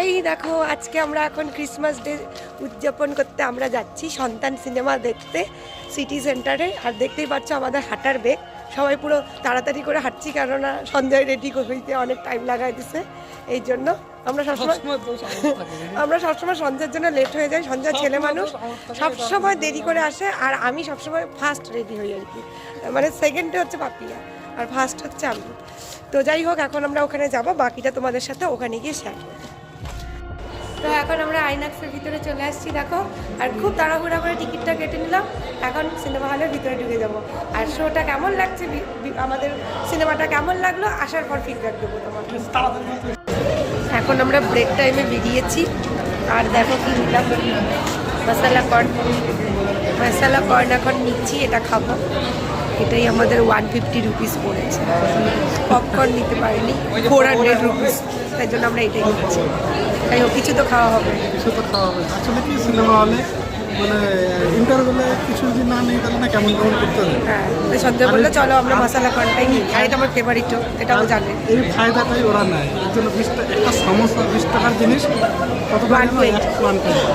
এই দেখো আজকে আমরা এখন ক্রিসমাস ডে উদযাপন করতে আমরা যাচ্ছি সন্তান সিনেমা দেখতে সিটি সেন্টারে আর দেখতেই পাচ্ছ আমাদের হাঁটার বেগ। সবাই পুরো তাড়াতাড়ি করে হাঁটছি কেননা সন্ধ্যায় রেডি হইতে অনেক টাইম লাগাই দিছে। এই জন্য আমরা সবসময় আমরা সবসময় সন্ধ্যার জন্য লেট হয়ে যাই সন্ধ্যা ছেলে মানুষ সবসময় দেরি করে আসে। আর আমি সবসময় ফার্স্ট রেডি হই আর কি। মানে সেকেন্ডে হচ্ছে পাপিয়া আর ফার্স্ট হচ্ছে আমি। তো যাই হোক এখন আমরা ওখানে যাব বাকিটা তোমাদের সাথে ওখানে গিয়ে শেয়ার করব। তো এখন আমরা আইনাক্সের ভিতরে চলে আসছি দেখো। আর খুব তাড়াহুড়া করে টিকিটটা কেটে নিলাম। এখন সিনেমা হলের ভিতরে ঢুকে যাব। আর শোটা কেমন লাগছে আমাদের সিনেমাটা কেমন লাগল আসার পর ফিডব্যাক দেবো তোমাকে। এখন আমরা ব্রেক টাইমে বেরিয়েছি। আর দেখো কি নিলাম। মশালা কর্ন মশালা কর্ন এখন নিচ্ছি এটা খাব। এটাই আমাদের ওয়ান ফিফটি রুপিস পড়েছে। পপকর্ন নিতে পারিনি ফোর হান্ড্রেড রুপিস তাই জন্য আমরা এটাই নিচ্ছি তাই হোক কিছু তো খাওয়া হবে। কিছু তো খাওয়া হবে। আসলে কি সিনেমা হলে মানে ইন্টারভেলে কিছু যদি না নেই তাহলে না কেমন কেমন করতে হবে? হ্যাঁ বলল চলো আমরা মশালা কর্নটাই নিই। আর এটা আমার ফেভারিটও এটাও জানে। এই ফায়দাটাই ওরা নেয়। এর জন্য বিশ একটা সমস্যা বিশ টাকার জিনিস কত One twenty. ওয়ান টোয়েন্টি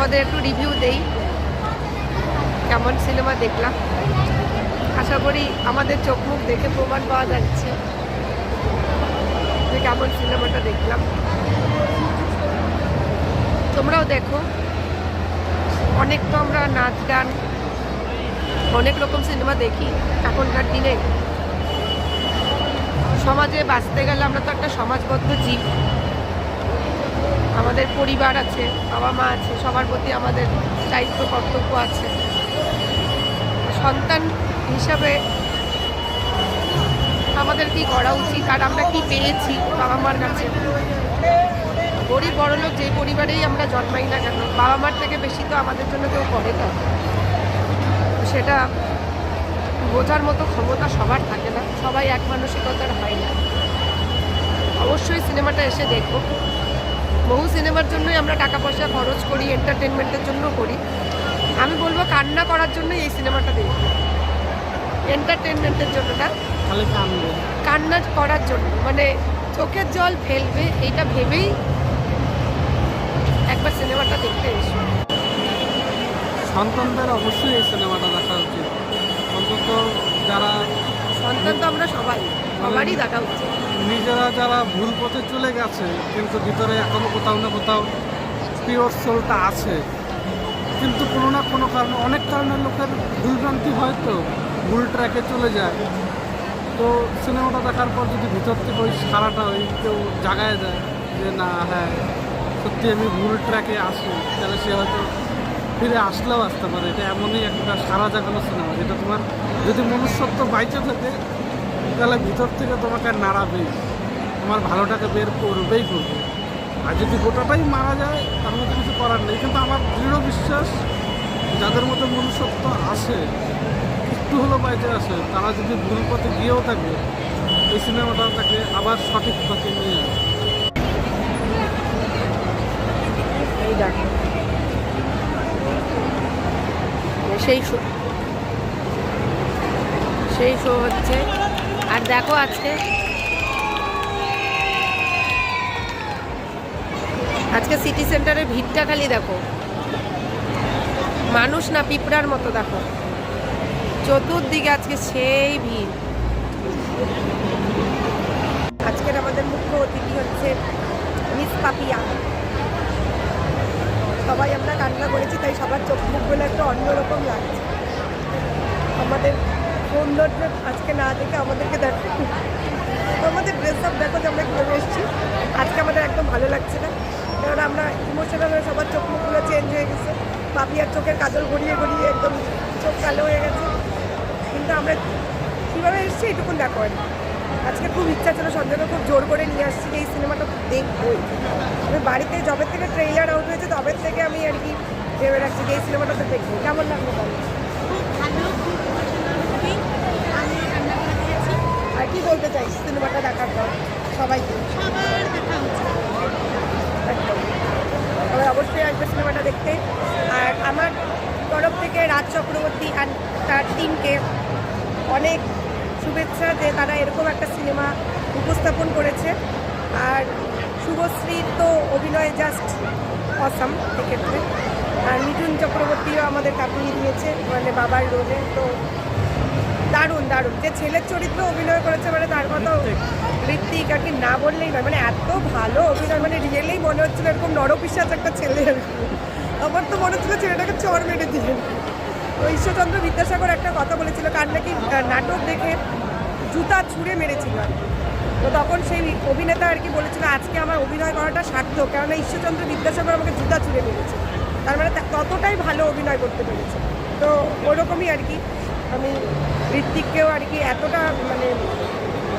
তোমাদের একটু রিভিউ দেই। কেমন সিনেমা দেখলাম? আশা করি আমাদের চোখ মুখ দেখে প্রমাণ পাওয়া যাচ্ছে কেমন সিনেমাটা দেখলাম। তোমরাও দেখো। অনেক তো আমরা নাচ গান, অনেক রকম সিনেমা দেখি এখনকার দিনে। সমাজে বাঁচতে গেলে আমরা তো একটা সমাজবদ্ধ জীব। আমাদের পরিবার আছে, বাবা মা আছে, সবার প্রতি আমাদের দায়িত্ব, কর্তব্য আছে। সন্তান হিসাবে আমাদের কি করা উচিত আর আমরা কি পেয়েছি বাবা মার কাছে? গরিব বড়লোক যে পরিবারেই আমরা জন্মাই না কেন, বাবা মার থেকে বেশি তো আমাদের জন্য কেউ করে না। সেটা বোঝার মতো ক্ষমতা সবার থাকে না, সবাই এক মানসিকতার হয় না। অবশ্যই সিনেমাটা এসে দেখব। বহু সিনেমার জন্যই আমরা টাকা পয়সা খরচ করি এন্টারটেনমেন্টের জন্য করি। আমি বলব কান্না করার জন্য এই সিনেমাটা দেখি এন্টারটেনমেন্টের জন্য না কান্না করার জন্য। মানে চোখের জল ফেলবে এইটা ভেবেই একবার সিনেমাটা দেখতে এসো। সন্তানদের অবশ্যই এই সিনেমাটা দেখা উচিত। অন্তত যারা সন্তান তো আমরা সবাই সবারই দেখা উচিত। নিজেরা যারা ভুল পথে চলে গেছে, কিন্তু ভিতরে এখনও কোথাও না কোথাও পিওর সোলটা আছে। কিন্তু কোনো না কোনো কারণে, অনেক কারণে লোকের ভুলভ্রান্তি হয় তো, ভুল ট্র্যাকে চলে যায়। তো সিনেমাটা দেখার পর যদি ভিতর থেকে ওই সারাটা ওই কেউ জাগায় দেয় যে, না হ্যাঁ সত্যি আমি ভুল ট্র্যাকে আসি তাহলে সে হয়তো ফিরে আসলেও আসতে পারে। এটা এমনই একটা সারা জাগানো সিনেমা, যেটা তোমার যদি মনুষ্যত্ব বাইচে থাকে তাহলে ভিতর থেকে তোমাকে নাড়াবেই। তোমার ভালোটাকে বের করবেই করবে। আর যদি গোটাটাই মারা যায়, তার মধ্যে কিছু করার নেই। কিন্তু আমার দৃঢ় বিশ্বাস, যাদের মধ্যে মনুষ্যত্ব আসে একটু হলো বাইচে আসে তারা যদি ভুল পথে গিয়েও থাকে, এই সিনেমাটা তাকে আবার সঠিক পথে নিয়ে আসে সেই শো সেই শো হচ্ছে আর দেখো আজকে। আজকে সিটি সেন্টারের ভিড়টা খালি দেখো। মানুষ না পিঁপড়ার মতো দেখো। চতুর্দিকে আজকে সেই ভিড়। আজকের আমাদের মুখ্য অতিথি হচ্ছে মিস পাপিয়া। সবাই আমরা কান্না করেছি, তাই সবার চোখ মুখগুলো একটু অন্যরকম লাগছে। আমাদের সৌন্দর্য আজকে না দেখে আমাদেরকে দেখো। আমাদের ড্রেস আপ দেখো যে আমরা কীভাবে এসেছি। আজকে আমাদের একদম ভালো লাগছে না। কারণ আমরা ইমোশনাল হয়ে সবার চোখ মুখগুলো চেঞ্জ হয়ে গেছে। পাপিয়ার চোখের কাজল গড়িয়ে গড়িয়ে একদম চোখ কালো হয়ে গেছে। কিন্তু আমরা কীভাবে এসেছি এইটুকুন দেখো আর। আজকে খুব ইচ্ছা ছিল সঞ্জয়কে খুব জোর করে নিয়ে আসছি এই সিনেমাটা দেখবই। আমি বাড়িতে যবে থেকে ট্রেইলার আউট হয়েছে তবে থেকে আমি আর কি ভেবে রাখছি যে এই সিনেমাটা তো দেখব। কেমন লাগল বলো ভালো খুব খুবই আমি রান্না করে দিয়েছি আর কি বলতে চাই সিনেমাটা দেখার পর সবাইকে। সবার দেখা অবশ্যই আসবে সিনেমাটা দেখতে। আর আমার তরফ থেকে রাজ চক্রবর্তী আর তার টিমকে অনেক শুভেচ্ছা যে তারা এরকম একটা সিনেমা উপস্থাপন করেছে। আর শুভশ্রীর তো অভিনয় জাস্ট অসাম এক্ষেত্রে। আর মিঠুন চক্রবর্তীও আমাদের কাঁপিয়ে দিয়েছে। মানে বাবার রোলে তো দারুণ দারুণ। যে ছেলের চরিত্র অভিনয় করেছে মানে তার কথা ঋত্বিক। আর কি না বললেই নয়। মানে এত ভালো অভিনয় মানে রিয়েলি মনে হচ্ছিল এরকম নরপিশ্বাচ একটা ছেলে। আর কি। আমার তো মনে হচ্ছিল ছেলেটাকে চর মেরে দিলেন তো ঈশ্বরচন্দ্র বিদ্যাসাগর একটা কথা বলেছিল কার নাকি নাটক দেখে জুতা ছুঁড়ে মেরেছিল। আর কি। তো তখন সেই অভিনেতা আর কি বলেছিল আজকে আমার অভিনয় করাটা সার্থক কেননা ঈশ্বরচন্দ্র বিদ্যাসাগর আমাকে জুতা ছুঁড়ে মেরেছে। তার মানে ততটাই ভালো অভিনয় করতে পেরেছে। তো ওরকমই আর কি। আমি ঋত্বিককেও আর কি এতটা মানে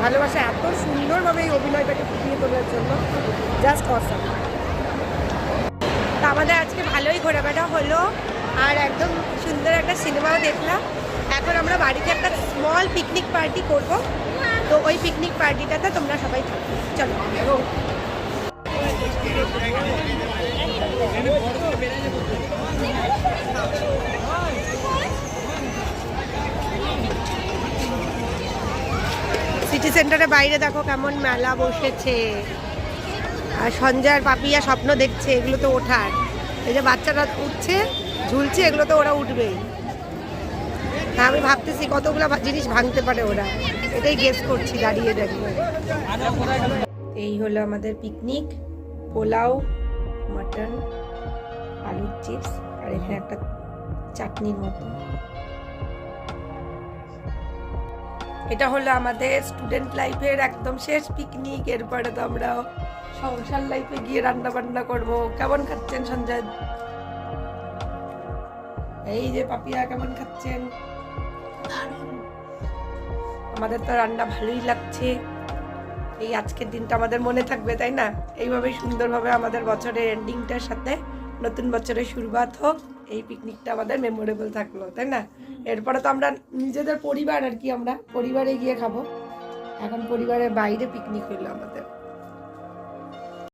ভালোবাসা, এত সুন্দরভাবে এই অভিনয়টাকে ফুটিয়ে তোলার জন্য জাস্ট অসাম তা আমাদের আজকে ভালোই ঘোরাফেরা হলো আর একদম সুন্দর একটা সিনেমাও দেখলাম। এখন আমরা বাড়িতে একটা স্মল পিকনিক পার্টি করব। তো ওই পিকনিক পার্টিটাতে তোমরা সবাই চলো। সিটি সেন্টারের বাইরে দেখো কেমন মেলা বসেছে। আর সঞ্জয় পাপিয়া স্বপ্ন দেখছে, এগুলো তো ওঠার। এই যে বাচ্চারা উঠছে, ঝুলছে, এগুলো তো ওরা উঠবেই। তা আমি ভাবতেছি কতগুলো জিনিস ভাঙতে পারে ওরা। এটাই গেস করছি, দাঁড়িয়ে দাঁড়িয়ে এই হলো আমাদের পিকনিক পোলাও মাটন আলুর চিপস আর এখানে একটা চাটনির মতো। এটা হলো আমাদের স্টুডেন্ট লাইফের একদম শেষ পিকনিক এরপরে তো আমরা সংসার লাইফে গিয়ে রান্না বান্না করব। কেমন খাচ্ছেন সঞ্জয়? এই যে পাপিয়া কেমন খাচ্ছেন? আমাদের তো রান্না ভালোই লাগছে। এই আজকের দিনটা আমাদের মনে থাকবে তাই না? এইভাবেই সুন্দরভাবে আমাদের বছরের এন্ডিংটার সাথে নতুন বছরের শুরুয়াত হোক, এই পিকনিকটা আমাদের মেমোরেবল থাকল, তাই না? এরপরে তো আমরা নিজেদের পরিবার আর কি, আমরা পরিবারে গিয়ে খাব। এখন পরিবারের বাইরে পিকনিক হইল আমাদের।